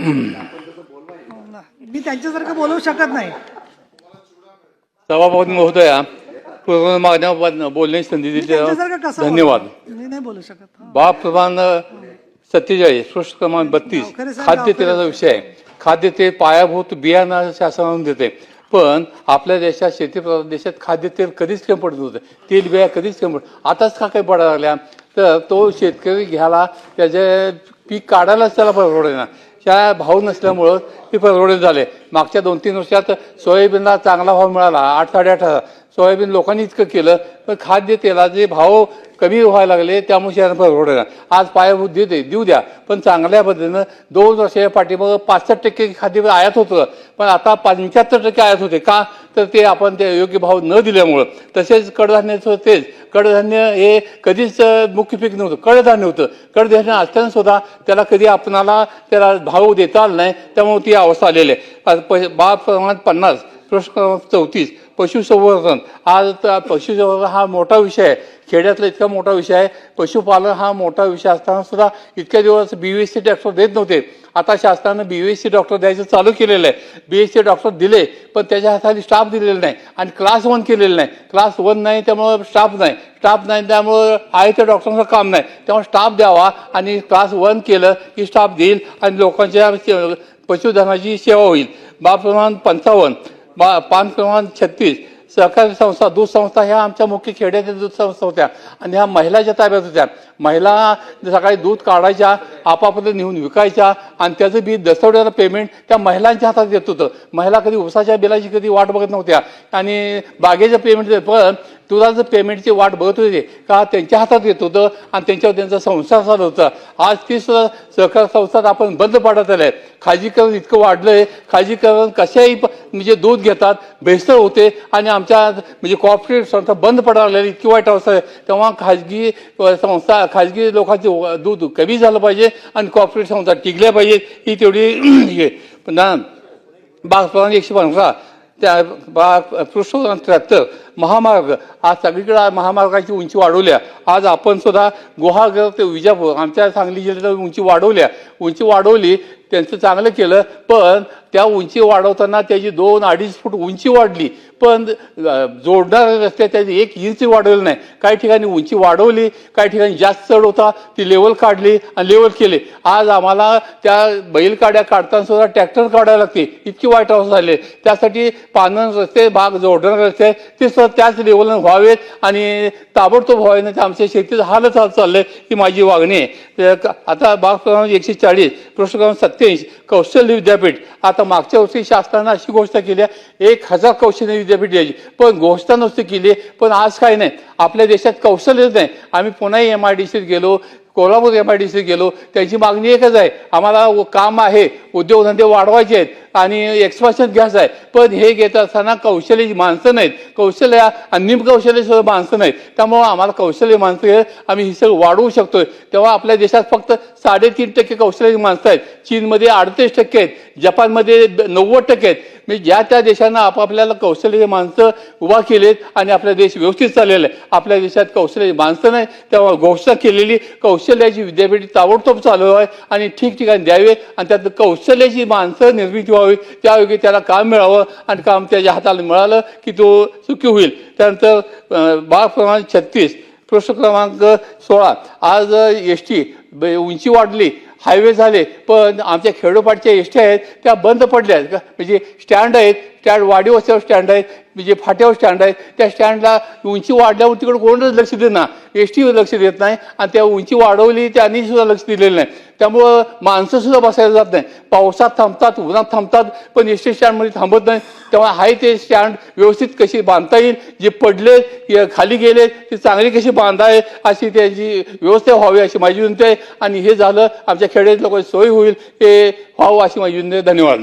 मी त्यांच्यासारखं बोलवू शकत नाही. सभापती महोदया बोलण्याची संधी दिली धन्यवाद बोलू? मी नाही बोलू शकत. बाब प्रमाण सत्तेचाळीस पृष्ठ क्रमांक बत्तीस. खाद्य. तेलाचा विषय आहे. खाद्य तेल पायाभूत बियाणं शासनाने देते. पण आपल्या देशात शेती देशात खाद्य तेल कधीच कमी पडत नव्हतं. तेल बिया कधीच कमी पडत आताच का काही पडायला लागल्या? तर तो शेतकरी घ्यायला त्याचे पीक काढायलाच त्याला परवडेना त्या भाव नसल्यामुळं ते परवडत झाले. मागच्या दोन तीन वर्षात सोयाबीनला चांगला भाव मिळाला आठ साडेआठ हजार. सोयाबीन लोकांनी इतकं केलं पण खाद्यतेलाचे भाव कमी व्हायला लागले त्यामुळे शहरात परवडेना आज पायाभूत देते देऊ द्या. पण चांगल्या पद्धतीनं दोन वर्षाच्या पाठीमागं पासष्ट टक्के खाद्य आयात होतं. पण आता पंच्याहत्तर टक्के आयात होते. का? तर ते आपण ते योग्य भाव न दिल्यामुळं. तसेच कडधान्याचं तेच. कडधान्य हे कधीच मुख्य पीक नव्हतं. कडधान्य होतं. कडधान्य असताना सुद्धा त्याला कधी आपणाला त्याला भाव देता आला नाही. त्यामुळे ती अवस्था आलेली आहे. आज प बा प्रमाणात पन्नास प्रश्न क्रमांक चौतीस पशुसंवर्धन. आज तर पशुसंवर्धन हा मोठा विषय आहे. खेड्यातला इतका मोठा विषय आहे. पशुपालन हा मोठा विषय असताना सुद्धा इतक्या दिवस बी एस सी डॉक्टर देत नव्हते. आता शासनानं बी एस सी डॉक्टर द्यायचं चालू केलेलं आहे. बी एस सी डॉक्टर दिले पण त्याच्या हाताली स्टाफ दिलेला नाही आणि क्लास वन केलेलं नाही. क्लास वन नाही त्यामुळं स्टाफ नाही. स्टाफ नाही त्यामुळं आहे त्या डॉक्टरांचं काम नाही. त्यामुळे स्टाफ द्यावा आणि क्लास वन केलं की स्टाफ देईल आणि लोकांच्या पशुधनाची सेवा होईल. बाप क्रमांक पंचावन्न बा पान क्रमांक छत्तीस सहकारी संस्था दूध संस्था ह्या आमच्या मुख्य खेड्यातील दूध संस्था होत्या. आणि ह्या महिलाच्या ताब्यात होत्या महिला सकाळी दूध काढायच्या आपापलं नेऊन विकायच्या आणि त्याचं बी दसवड्याला पेमेंट त्या महिलांच्या हातात येत होतं. महिला कधी उसाच्या बिलाची कधी वाट बघत नव्हत्या. आणि बागेचं पेमेंट पण तुला जर पेमेंटची वाट बघत होते का त्यांच्या हातात येत होतं आणि त्यांच्यावर त्यांचा संसार चालू होता. आज ती सुद्धा सहकार संस्थात आपण बंद पाडत आले आहेत खाजीकरण इतकं वाढलंय. खाजीकरण कशाही प- म्हणजे दूध घेतात भेसळ होते आणि आमच्या म्हणजे कॉर्पोरेट संस्था बंद पडायला इतकी वाईट अवस्था आहे. तेव्हा खाजगी संस्था खाजगी लोकांचे दूध कमी झालं पाहिजे. आणि कॉर्पोरेट संस्था टिकल्या पाहिजेत ही तेवढी हे आहे. बाग एकशे पंधरा त्या बा पृष्ठ त्र्याहत्तर महामार्ग आज सगळीकडे महामार्गाची उंची वाढवल्या आज आपण सुद्धा गुहागर ते विजापूर आमच्या सांगली जिल्ह्यात उंची वाढवल्या उंची वाढवली त्यांचं चांगलं केलं पण त्या उंची वाढवताना त्याची दोन अडीच फूट उंची वाढली. पण जोडणाऱ्या रस्त्यात त्याची एक इंच वाढवली नाही. काही ठिकाणी उंची वाढवली काही ठिकाणी जास्त चढ होता ती लेवल काढली आणि लेवल केले. आज आम्हाला त्या बैलगाड्या काढताना सुद्धा ट्रॅक्टर काढायला लागते. इतकी वाईट अवस्था झाली त्यासाठी पानन रस्ते भाग जोडणारे रस्ते ते सुद्धा त्याच लेवलनं व्हावेत आणि ताबडतोब व्हावे ते तर आमच्या शेतीचं हालच हाल चाललंय ही माझी वागणी आहे. आता भाग क्रमांक एकशे चाळीस पृष्ठ क्रमांक सत्याऐंशी कौशल्य विद्यापीठ. आता आता मागच्या वर्षी शासनानं अशी घोषणा केली आहे एक हजार कौशल्य विद्यापीठ द्यायची. पण घोषणा नुसती केली पण आज काय नाही. आपल्या देशात कौशल्यच नाही. आम्ही पुन्हा एम आय डी सीत गेलो Kolhapur M I D C गेलो त्यांची मागणी एकच आहे आम्हाला काम आहे उद्योगधंदे वाढवायचे आहेत आणि एक्सपान्शन घ्यायचं आहे. पण हे घेत असताना कौशल्याची माणसं नाहीत कौशल्य आणि निमकौशल्य सुद्धा माणसं नाहीत. त्यामुळं आम्हाला कौशल्य माणसं आम्ही ही सगळं वाढवू शकतोय. तेव्हा आपल्या देशात फक्त साडेतीन टक्के कौशल्याची माणसं आहेत. चीनमध्ये अडतीस टक्के आहेत जपानमध्ये नव्वद टक्के आहेत. म्हणजे ज्या त्या देशांना आपापल्याला कौशल्याची माणसं उभा केलेत आणि आपला देश व्यवस्थित चाललेला आहे. आपल्या देशात कौशल्याची माणसं नाही तेव्हा घोषणा केलेली कौशल्याची विद्यापीठ ताबडतोब चालू आहे आणि ठिकठिकाणी द्यावे आणि त्यात कौशल्याची माणसं निर्मिती व्हावी. त्यायोगे त्याला काम मिळावं आणि काम त्याच्या हाताला मिळालं की तो सुखी होईल. त्यानंतर बाळ क्रमांक छत्तीस प्रश्न क्रमांक सोळा. आज एस टी उंची वाढली. हायवे झाले पण आमच्या खेडोपाडच्या एस टी आहेत त्या बंद पडल्या आहेत म्हणजे स्टँड आहेत स्टँड वाडीवस्त्यावर स्टँड आहेत म्हणजे फाट्यावर स्टँड आहेत. त्या स्टँडला उंची वाढल्यावर तिकडे कोणच लक्ष देत ना. एस टीवर लक्ष देत नाही आणि त्या उंची वाढवली त्यांनी सुद्धा लक्ष दिलेलं नाही. त्यामुळं माणसंसुद्धा बसायला जात नाही. पावसात थांबतात उन्हात थांबतात पण एस टी स्टँडमध्ये थांबत नाही. तेव्हा आहे ते स्टँड व्यवस्थित कशी बांधता येईल जे पडले खाली गेले ते चांगली कशी बांधाय अशी त्याची व्यवस्था व्हावी अशी माझी विनंती आहे. आणि हे झालं आमच्या खेडेत लोकांची सोय होईल हे व्हावं अशी माझी विनंती धन्यवाद.